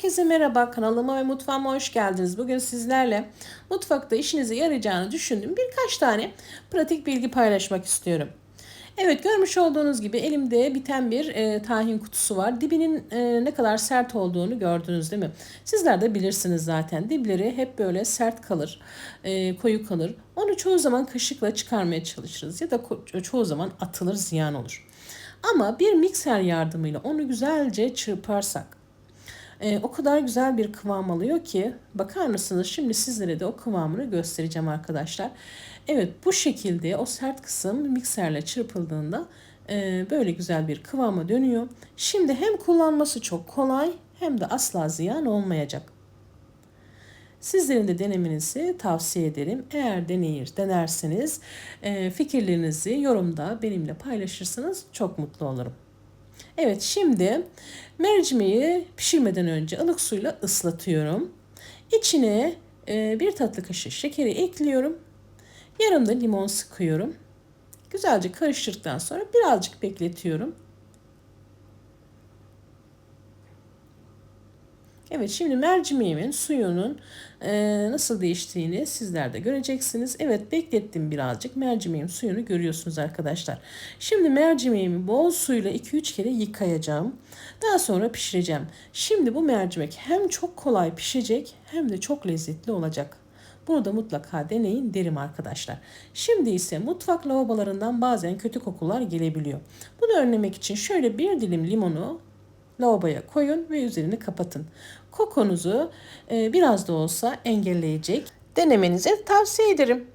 Herkese merhaba kanalıma ve mutfağıma hoş geldiniz. Bugün sizlerle mutfakta işinize yarayacağını düşündüğüm birkaç tane pratik bilgi paylaşmak istiyorum. Evet görmüş olduğunuz gibi elimde biten bir e, tahin kutusu var. Dibinin e, ne kadar sert olduğunu gördünüz değil mi? Sizler de bilirsiniz zaten. Dibleri hep böyle sert kalır, e, koyu kalır. Onu çoğu zaman kaşıkla çıkarmaya çalışırız ya da çoğu zaman atılır ziyan olur. Ama bir mikser yardımıyla onu güzelce çırparsak ee, o kadar güzel bir kıvam alıyor ki bakar mısınız şimdi sizlere de o kıvamını göstereceğim arkadaşlar. Evet bu şekilde o sert kısım mikserle çırpıldığında e, böyle güzel bir kıvama dönüyor. Şimdi hem kullanması çok kolay hem de asla ziyan olmayacak. Sizlerin de denemenizi tavsiye ederim. Eğer deneyir, denerseniz e, fikirlerinizi yorumda benimle paylaşırsanız çok mutlu olurum. Evet şimdi mercimeği pişirmeden önce ılık suyla ıslatıyorum. İçine e, bir tatlı kaşığı şekeri ekliyorum. Yarım da limon sıkıyorum. Güzelce karıştırdıktan sonra birazcık bekletiyorum. Evet şimdi mercimeğimin suyunun e, nasıl değiştiğini sizler de göreceksiniz. Evet beklettim birazcık. Mercimeğin suyunu görüyorsunuz arkadaşlar. Şimdi mercimeğimi bol suyla 2-3 kere yıkayacağım. Daha sonra pişireceğim. Şimdi bu mercimek hem çok kolay pişecek hem de çok lezzetli olacak. Bunu da mutlaka deneyin derim arkadaşlar. Şimdi ise mutfak lavabolarından bazen kötü kokular gelebiliyor. Bunu önlemek için şöyle bir dilim limonu lavaboya koyun ve üzerini kapatın. Kokunuzu e, biraz da olsa engelleyecek. Denemenizi tavsiye ederim.